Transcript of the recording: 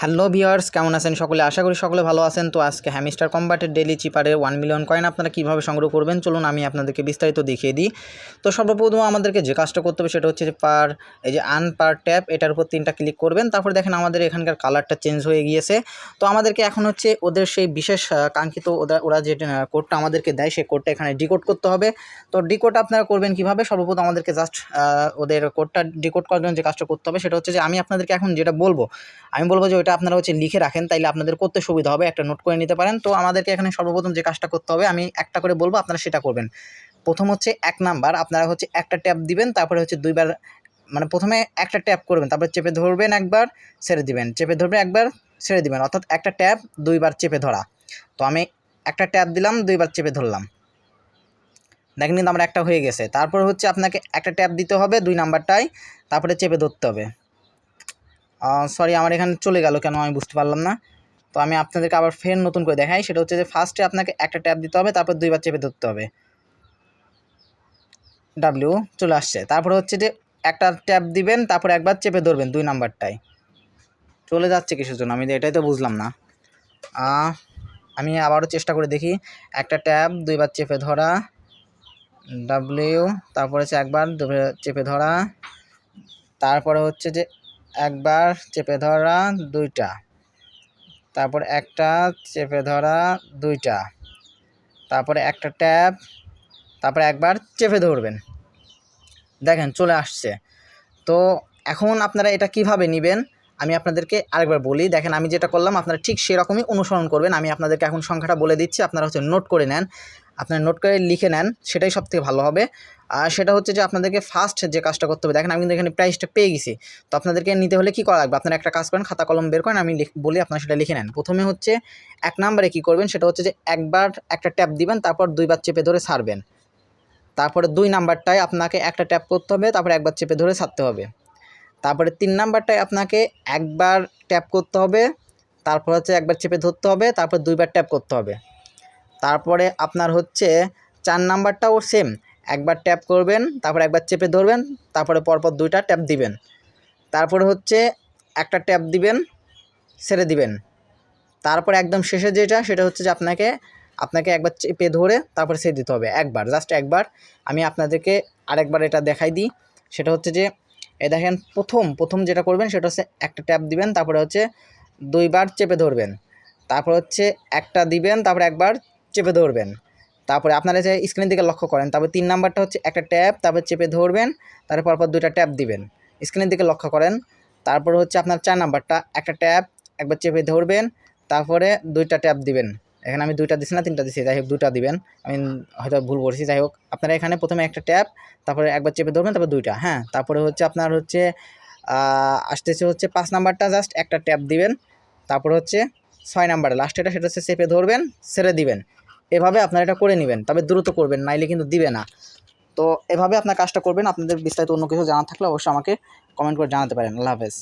Hello viewers, কেমন আছেন সকলে? আশা করি সকলে ভালো আছেন। তো আজকে হ্যামিস্টার কম্বাটের ডেলি চিপারে ওয়ান মিলিয়ন কয়েন আপনারা কীভাবে সংগ্রহ করবেন? চলুন আমি আপনাদেরকে বিস্তারিত দেখিয়ে দিই। তো সর্বপ্রথম আমাদেরকে যে কাজটা করতে হবে সেটা হচ্ছে যে পার এই যে আন পার ট্যাপ এটার উপর তিনটা ক্লিক করবেন। তারপর দেখেন আমাদের এখানকার কালারটা চেঞ্জ হয়ে গিয়েছে। তো আমাদেরকে এখন হচ্ছে ওদের সেই বিশেষ কাঙ্ক্ষিত ওরা ওরা যে কোডটা আমাদেরকে দেয়, সেই কোডটা এখানে ডিকোড করতে হবে। তো ডিকোড আপনারা করবেন কীভাবে? সর্বপ্রথম আমাদেরকে জাস্ট ওদের কোডটা ডিকোড করার জন্য যে কাজটা করতে হবে সেটা হচ্ছে যে আমি আপনাদেরকে এখন যেটা বলব, আমি বলব যে ওইটা আপনারা হচ্ছে লিখে রাখেন, তাইলে আপনাদের করতে সুবিধা হবে। একটা নোট করে নিতে পারেন। তো আমাদেরকে এখানে সর্বপ্রথম যে কাজটা করতে হবে, আমি একটা করে বলব, আপনারা সেটা করবেন। প্রথম হচ্ছে এক নাম্বার, আপনারা হচ্ছে একটা ট্যাপ দিবেন, তারপরে হচ্ছে দুইবার মানে প্রথমে একটা ট্যাপ করবেন, তারপরে চেপে ধরবেন একবার, ছেড়ে দিবেন। চেপে ধরবেন একবার, ছেড়ে দিবেন। অর্থাৎ একটা ট্যাপ, দুইবার চেপে ধরা। তো আমি একটা ট্যাপ দিলাম, দুইবার চেপে ধরলাম। দেখেন কিন্তু আমার একটা হয়ে গেছে। তারপর হচ্ছে আপনাকে একটা ট্যাপ দিতে হবে দুই নাম্বারটায়, তারপরে চেপে ধরতে হবে। সরি আমার এখানে চলে গেল কেন আমি বুঝতে পারলাম না। তো আমি আপনাদেরকে আবার ফের নতুন করে দেখাই। সেটা হচ্ছে যে ফার্স্টে আপনাকে একটা ট্যাপ দিতে হবে, তারপর দুইবার চেপে ধরতে হবে। ডাব্লিউ চলে আসছে। তারপরে হচ্ছে যে একটা ট্যাপ দিবেন, তারপর একবার চেপে ধরবেন দুই নাম্বারটায়। চলে যাচ্ছে কিসের জন্য, আমি এটাই তো বুঝলাম না। আমি আবারও চেষ্টা করে দেখি। একটা ট্যাপ দুইবার চেপে ধরা। ডাব্লিউ তারপরে হচ্ছে একবার চেপে ধরা। তারপরে হচ্ছে যে একবার চেপে ধরা দুইটা, তারপর একটা চেপে ধরা দুইটা, তারপরে একটা ট্যাপ তারপরে একবার চেপে ধরবেন। দেখেন, চলে আসছে। তো এখন আপনারা এটা কীভাবে নেবেন? আমি আপনাদেরকে আরেকবার বলি, দেখেন আমি যেটা করলাম, আপনারা ঠিক সেরকমই অনুসরণ করবেন। আমি আপনাদেরকে এখন সংখ্যাটা বলে দিচ্ছি, আপনারা হচ্ছে নোট করে নেন। আপনারা নোট করে লিখে নেন, সেটাই সব থেকে ভালো হবে। আর সেটা হচ্ছে যে আপনাদেরকে ফার্স্ট যে কাজটা করতে হবে, দেখেন আমি কিন্তু এখানে প্রাইসটা পেয়ে গেছি। তো আপনাদেরকে নিতে হলে কী করা লাগবে? আপনারা একটা কাজ করেন, খাতা কলম বের করেন, আমি বলি আপনারা সেটা লিখে নেন। প্রথমে হচ্ছে এক নাম্বারে কী করবেন, সেটা হচ্ছে যে একবার একটা ট্যাপ দিবেন, তারপর দুইবার চেপে ধরে ছাড়বেন তারপরে দুই নাম্বারটায় আপনাকে একটা ট্যাপ করতে হবে, তারপরে একবার চেপে ধরে ছাড়তে হবে। তারপরে তিন নাম্বারটায় আপনাকে একবার ট্যাপ করতে হবে, তারপর হচ্ছে একবার চেপে ধরতে হবে, তারপর দুইবার ট্যাপ করতে হবে। তারপরে আপনার হচ্ছে চার নাম্বারটাও সেম একবার ট্যাপ করবেন, তারপর একবার চেপে ধরবেন, তারপরে পরপর দুইটা ট্যাপ দিবেন। তারপরে হচ্ছে একটা ট্যাপ দিবেন, ছেড়ে দিবেন। তারপর একদম শেষে যেটা, সেটা হচ্ছে যে আপনাকে আপনাকে একবার চেপে ধরে তারপরে ছেড়ে দিতে হবে, একবার জাস্ট একবার। আমি আপনাদেরকে আরেকবার এটা দেখাই দিই। সেটা হচ্ছে যে, এ দেখেন প্রথম প্রথম যেটা করবেন, সেটা হচ্ছে একটা ট্যাপ দিবেন, তারপরে হচ্ছে দুইবার চেপে ধরবেন। তারপর হচ্ছে একটা দিবেন, তারপরে একবার চেপে ধরবেন। তারপরে আপনারা যে স্ক্রিনের দিকে লক্ষ্য করেন, তারপর তিন নাম্বারটা হচ্ছে একটা ট্যাপ তারপর চেপে ধরবেন, তারপর পরপর দুইটা ট্যাপ দিবেন। স্ক্রিনের দিকে লক্ষ্য করেন, তারপর হচ্ছে আপনার চার নাম্বারটা, একটা ট্যাপ একবার চেপে ধরবেন, তারপরে দুইটা ট্যাপ দিবেন। এখানে আমি দুইটা দিছি না, তিনটা দিছি, যাই হোক দুইটা দিবেন। আমি হয়তো ভুল করছি যাই হোক। আপনারা এখানে প্রথমে একটা ট্যাপ তারপরে একবার চেপে ধরবেন, তারপর দুইটা হ্যাঁ? তারপরে হচ্ছে আপনার হচ্ছে আসতেছে হচ্ছে পাঁচ নাম্বারটা জাস্ট একটা ট্যাপ দিবেন। তারপর হচ্ছে ছয় নাম্বারে লাস্ট এটা সেটা হচ্ছে চেপে ধরবেন, ছেড়ে দিবেন। এভাবে আপনারা এটা করে নেবেন, তবে দ্রুত করবেন, নাইলে কিন্তু দিবে না। তো এভাবে আপনার কাজটা করবেন, আপনাদের বিস্তারিত অন্য কিছু জানা থাকলে অবশ্যই আমাকে কমেন্ট করে জানাতে পারেন। আল্লাহ হাফেজ।